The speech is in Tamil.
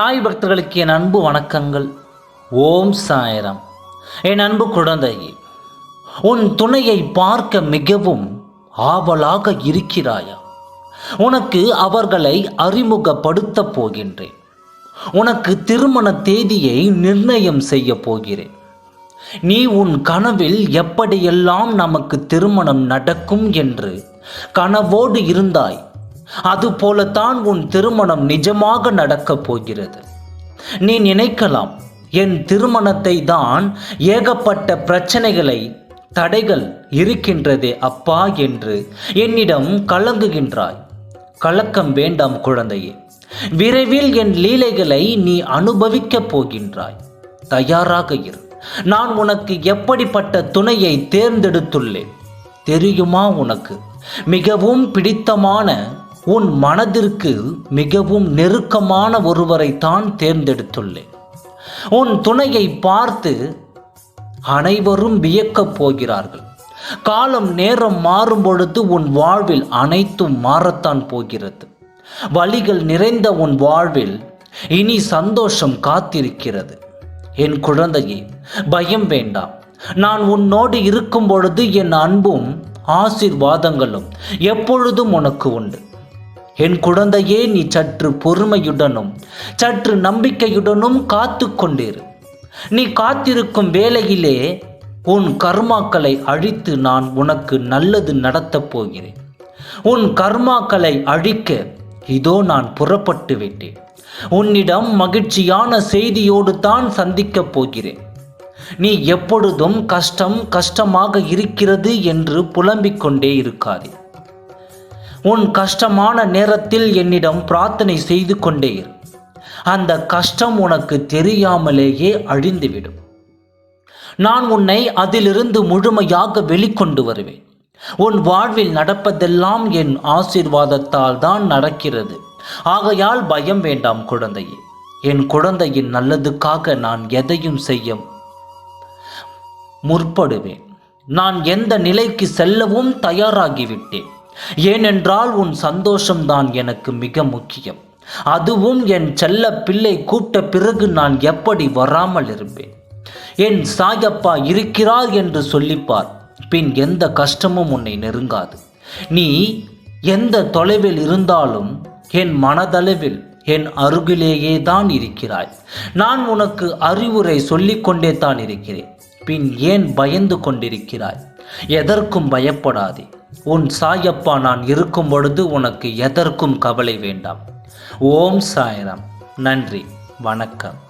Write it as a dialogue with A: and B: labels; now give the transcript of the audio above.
A: சாய் பக்தர்களுக்கு என் அன்பு வணக்கங்கள். ஓம் சாயரம். என் அன்பு குழந்தை உன் துணையை பார்க்க மிகவும் ஆவலாக இருக்கிறாயா? உனக்கு அவர்களை அறிமுகப்படுத்தப் போகின்றேன். உனக்கு திருமண தேதியை நிர்ணயம் செய்ய போகிறேன். நீ உன் கனவில் எப்படியெல்லாம் நமக்கு திருமணம் நடக்கும் என்று கனவோடு இருந்தாய் அதுபோலத்தான் உன் திருமணம் நிஜமாக நடக்கப் போகிறது. நீ நினைக்கலாம் என் திருமணத்தை தான் ஏகப்பட்ட பிரச்சனைகளை தடைகள் இருக்கின்றதே அப்பா என்று என்னிடம் கலங்குகின்றாய். கலக்கம் வேண்டாம் குழந்தையே விரைவில் என் லீலைகளை நீ அனுபவிக்கப் போகின்றாய். தயாராக இரு நான் உனக்கு எப்படிப்பட்ட துணையை தேர்ந்தெடுத்துள்ளேன்? தெரியுமா உனக்கு? மிகவும் பிடித்தமான உன் மனதிற்கு மிகவும் நெருக்கமான ஒருவரை தான் தேர்ந்தெடுத்துள்ளேன். உன் துணையை பார்த்து அனைவரும் வியக்கப் போகிறார்கள். காலம் நேரம் மாறும் பொழுது உன் வாழ்வில் அனைத்தும் மாறத்தான் போகிறது. வழிகள் நிறைந்த உன் வாழ்வில் இனி சந்தோஷம் காத்திருக்கிறது. என் குழந்தையே பயம் வேண்டாம். நான் உன்னோடு இருக்கும் பொழுது என் அன்பும் ஆசிர்வாதங்களும் எப்பொழுதும் உனக்கு உண்டு. என் குழந்தையே நீ சற்று பொறுமையுடனும் சற்று நம்பிக்கையுடனும் காத்து கொண்டிரு நீ காத்திருக்கும் வேளையிலே உன் கர்மாக்களை அழித்து நான் உனக்கு நல்லது நடத்தப் போகிறேன். உன் கர்மாக்களை அழிக்க இதோ நான் புறப்பட்டு விட்டேன். உன்னிடம் மகிழ்ச்சியான செய்தியோடு தான் சந்திக்கப் போகிறேன். நீ எப்பொழுதும் கஷ்டம் கஷ்டமாக இருக்கிறது என்று புலம்பிக் கொண்டே இருக்காதே. உன் கஷ்டமான நேரத்தில் என்னிடம் பிரார்த்தனை செய்து கொண்டே அந்த கஷ்டம் உனக்கு தெரியாமலேயே அழிந்துவிடும். நான் உன்னை அதிலிருந்து முழுமையாக வெளிக்கொண்டு வருவேன். உன் வாழ்வில் நடப்பதெல்லாம் என் ஆசீர்வாதத்தால் தான் நடக்கிறது. ஆகையால் பயம் வேண்டாம் குழந்தையே. என் குழந்தையின் நல்லதுக்காக நான் எதையும் செய்ய முற்படுவேன். நான் எந்த நிலைக்கு செல்லவும் தயாராகிவிட்டேன். ஏனென்றால் உன் சந்தோஷம்தான் எனக்கு மிக முக்கியம். அதுவும் என் செல்ல பிள்ளை கூப்பிட்ட பிறகு நான் எப்படி வராமல் இருப்பேன்? என் சாயப்பா இருக்கிறார் என்று சொல்லிப்பார். பின் எந்த கஷ்டமும் உன்னை நெருங்காது. நீ எந்த தொலைவில் இருந்தாலும் என் மனதளவில் என் அருகிலேயே தான் இருக்கிறாய். நான் உனக்கு அறிவுரை சொல்லிக்கொண்டே தான் இருக்கிறேன். பின் ஏன் பயந்து கொண்டிருக்கிறாய்? எதற்கும் பயப்படாதே. உன் சாயப்பா நான் இருக்கும் பொழுது உனக்கு எதற்கும் கவலை வேண்டாம். ஓம் சாய்ராம். நன்றி. வணக்கம்.